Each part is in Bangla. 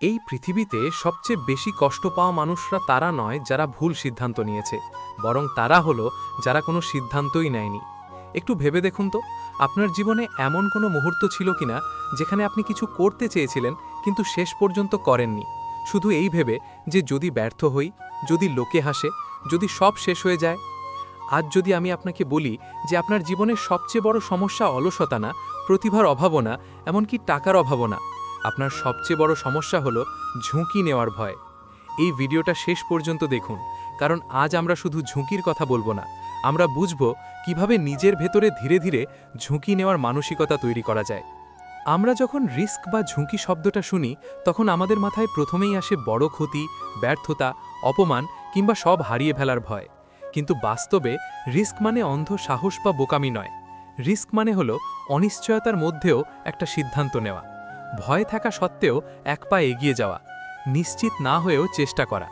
এই পৃথিবীতে সবচেয়ে বেশি কষ্ট পাওয়া মানুষরা তারা নয় যারা ভুল সিদ্ধান্ত নিয়েছে, বরং তারা হলো যারা কোনো সিদ্ধান্তই নেয়নি। একটু ভেবে দেখুন তো, আপনার জীবনে এমন কোনো মুহূর্ত ছিল কিনা যেখানে আপনি কিছু করতে চেয়েছিলেন কিন্তু শেষ পর্যন্ত করেননি? শুধু এই ভেবে যে যদি ব্যর্থ হই, যদি লোকে হাসে, যদি সব শেষ হয়ে যায়? আজ যদি আমি আপনাকে বলি যে আপনার জীবনের সবচেয়ে বড় সমস্যা অলসতা না, প্রতিভার অভাবনা এমনকি টাকার অভাবও না আপনার সবচেয়ে বড় সমস্যা হলো ঝুঁকি নেওয়ার ভয়। এই ভিডিওটা শেষ পর্যন্ত দেখুন, কারণ আজ আমরা শুধু ঝুঁকির কথা বলব না, আমরা বুঝব কীভাবে নিজের ভেতরে ধীরে ধীরে ঝুঁকি নেওয়ার মানসিকতা তৈরি করা যায়। আমরা যখন রিস্ক বা ঝুঁকি শব্দটা শুনি, তখন আমাদের মাথায় প্রথমেই আসে বড় ক্ষতি, ব্যর্থতা, অপমান কিংবা সব হারিয়ে ফেলার ভয়। কিন্তু বাস্তবে রিস্ক মানে অন্ধ সাহস বা বোকামি নয়। রিস্ক মানে হলো অনিশ্চয়তার মধ্যেও একটা সিদ্ধান্ত নেওয়া। ভয় থাকা সত্ত্বেও এক পা এগিয়ে যাওয়া, নিশ্চিত না হয়েও চেষ্টা করা।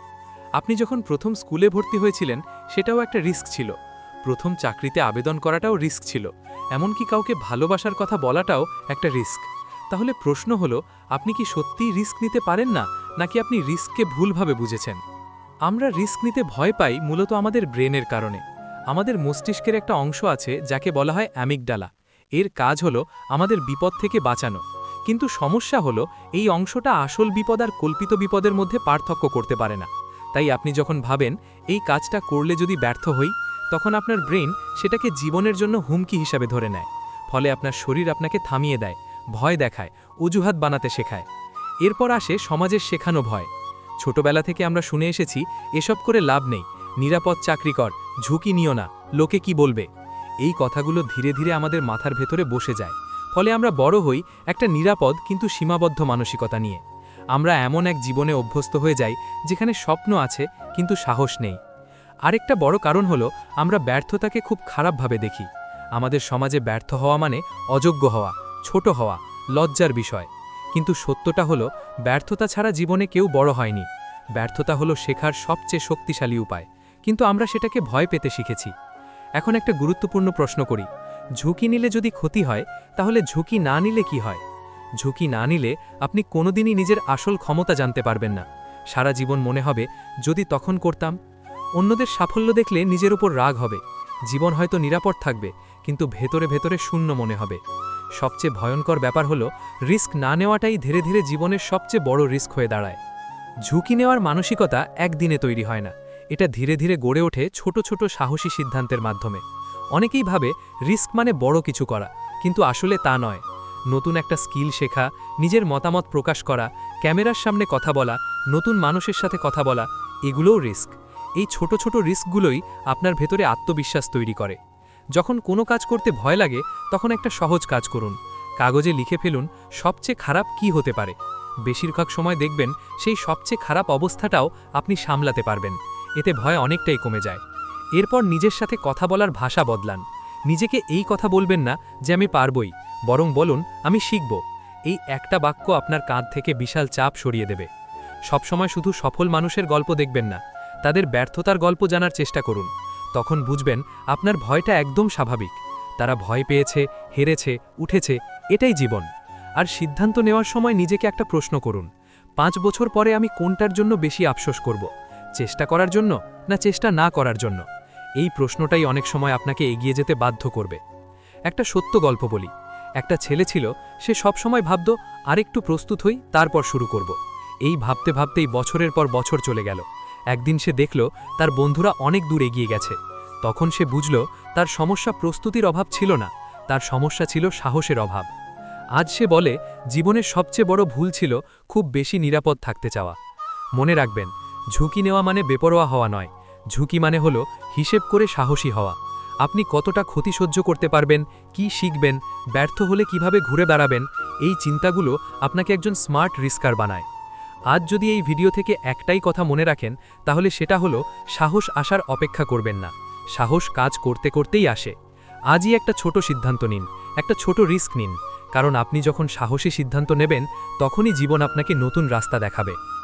আপনি যখন প্রথম স্কুলে ভর্তি হয়েছিলেন, সেটাও একটা রিস্ক ছিল। প্রথম চাকরিতে আবেদন করাটাও রিস্ক ছিল। এমনকি কাউকে ভালোবাসার কথা বলাটাও একটা রিস্ক। তাহলে প্রশ্ন হলো, আপনি কি সত্যিই রিস্ক নিতে পারেন না, নাকি আপনি রিস্ককে ভুলভাবে বুঝেছেন? আমরা রিস্ক নিতে ভয় পাই মূলত আমাদের ব্রেনের কারণে। আমাদের মস্তিষ্কের একটা অংশ আছে যাকে বলা হয় অ্যামিকডালা এর কাজ হলো আমাদের বিপদ থেকে বাঁচানো। কিন্তু সমস্যা হলো, এই অংশটা আসল বিপদ আর কল্পিত বিপদের মধ্যে পার্থক্য করতে পারে না। তাই আপনি যখন ভাবেন, এই কাজটা করলে যদি ব্যর্থ হই, তখন আপনার ব্রেন সেটাকে জীবনের জন্য হুমকি হিসাবে ধরে নেয়। ফলে আপনার শরীর আপনাকে থামিয়ে দেয়, ভয় দেখায়, অজুহাত বানাতে শেখায়। এরপর আসে সমাজের শেখানো ভয়। ছোটবেলা থেকে আমরা শুনে এসেছি, এসব করে লাভ নেই, নিরাপদ চাকরি কর, ঝুঁকি নিও না, লোকে কি বলবে? এই কথাগুলো ধীরে ধীরে আমাদের মাথার ভেতরে বসে যায়। ফলে আমরা বড় হই একটা নিরাপদ কিন্তু সীমাবদ্ধ মানসিকতা নিয়ে। আমরা এমন এক জীবনে অভ্যস্ত হয়ে যাই যেখানে স্বপ্ন আছে কিন্তু সাহস নেই। আরেকটা বড় কারণ হলো আমরা ব্যর্থতাকে খুব খারাপভাবে দেখি। আমাদের সমাজে ব্যর্থ হওয়া মানে অযোগ্য হওয়া, ছোট হওয়া, লজ্জার বিষয়। কিন্তু সত্যটা হলো ব্যর্থতা ছাড়া জীবনে কেউ বড় হয়নি। ব্যর্থতা হলো শেখার সবচেয়ে শক্তিশালী উপায়। কিন্তু আমরা সেটাকে ভয় পেতে শিখেছি। এখন একটা গুরুত্বপূর্ণ প্রশ্ন করি। ঝুঁকি নিলে যদি ক্ষতি হয়, তাহলে ঝুঁকি না নিলে কি হয়? ঝুঁকি না নিলে আপনি কোনোদিনই নিজের আসল ক্ষমতা জানতে পারবেন না। সারা জীবন মনে হবে, যদি তখন করতাম। অন্যদের সাফল্য দেখলে নিজের উপর রাগ হবে। জীবন হয়তো নিরাপদ থাকবে, কিন্তু ভেতরে ভেতরে শূন্য মনে হবে। সবচেয়ে ভয়ঙ্কর ব্যাপার হলো, রিস্ক না নেওয়াটাই ধীরে ধীরে জীবনের সবচেয়ে বড় রিস্ক হয়ে দাঁড়ায়। ঝুঁকি নেওয়ার মানসিকতা একদিনে তৈরি হয় না। এটা ধীরে ধীরে গড়ে ওঠে ছোট ছোট সাহসী সিদ্ধান্তের মাধ্যমে। অনেকেই ভাবে রিস্ক মানে বড় কিছু করা, কিন্তু আসলে তা নয়। নতুন একটা স্কিল শেখা, নিজের মতামত প্রকাশ করা, ক্যামেরার সামনে কথা বলা, নতুন মানুষের সাথে কথা বলা, এগুলোও রিস্ক। এই ছোট ছোট রিস্কগুলোই আপনার ভেতরে আত্মবিশ্বাস তৈরি করে। যখন কোনো কাজ করতে ভয় লাগে, তখন একটা সহজ কাজ করুন। কাগজে লিখে ফেলুন সবচেয়ে খারাপ কি হতে পারে। বেশিরভাগ সময় দেখবেন সেই সবচেয়ে খারাপ অবস্থাটাও আপনি সামলাতে পারবেন। এতে ভয় অনেকটাই কমে যায়। এরপর নিজের সাথে কথা বলার ভাষা বদলান। নিজেকে এই কথা বলবেন না যে আমি পারবই, বরং বলুন, আমি শিখব। এই একটা বাক্য আপনার কাঁধ থেকে বিশাল চাপ সরিয়ে দেবে। সবসময় শুধু সফল মানুষের গল্প দেখবেন না, তাদের ব্যর্থতার গল্প জানার চেষ্টা করুন। তখন বুঝবেন, আপনার ভয়টা একদম স্বাভাবিক। তারা ভয় পেয়েছে, হেরেছে, উঠেছে, এটাই জীবন। আর সিদ্ধান্ত নেওয়ার সময় নিজেকে একটা প্রশ্ন করুন, পাঁচ বছর পরে আমি কোনটার জন্য বেশি আফসোস করব? চেষ্টা করার জন্য না চেষ্টা না করার জন্য? এই প্রশ্নটাই অনেক সময় আপনাকে এগিয়ে যেতে বাধ্য করবে। একটা সত্য গল্প বলি। একটা ছেলে ছিল, সে সব সময় ভাবত, আরেকটু প্রস্তুত হই, তারপর শুরু করব। এই ভাবতে ভাবতেই বছরের পর বছর চলে গেল। একদিন সে দেখল, তার বন্ধুরা অনেক দূর এগিয়ে গেছে। তখন সে বুঝল, তার সমস্যা প্রস্তুতির অভাব ছিল না, তার সমস্যা ছিল সাহসের অভাব। আজ সে বলে, জীবনের সবচেয়ে বড় ভুল ছিল খুব বেশি নিরাপদ থাকতে চাওয়া। মনে রাখবেন ঝুঁকি নেওয়া মানে বেপরোয়া হওয়া নয়। ঝুঁকি মানে হলো হিসেব করে সাহসী হওয়া। আপনি কতটা ক্ষতি সহ্য করতে পারবেন, কি শিখবেন, ব্যর্থ হলে কীভাবে ঘুরে দাঁড়াবেন, এই চিন্তাগুলো আপনাকে একজন স্মার্ট রিস্কার বানায়। আজ যদি এই ভিডিও থেকে একটাই কথা মনে রাখেন, তাহলে সেটা হলো সাহস আসার অপেক্ষা করবেন না। সাহস কাজ করতে করতেই আসে। আজই একটা ছোট সিদ্ধান্ত নিন, একটা ছোট রিস্ক নিন। কারণ আপনি যখন সাহসী সিদ্ধান্ত নেবেন, তখনই জীবন আপনাকে নতুন রাস্তা দেখাবে।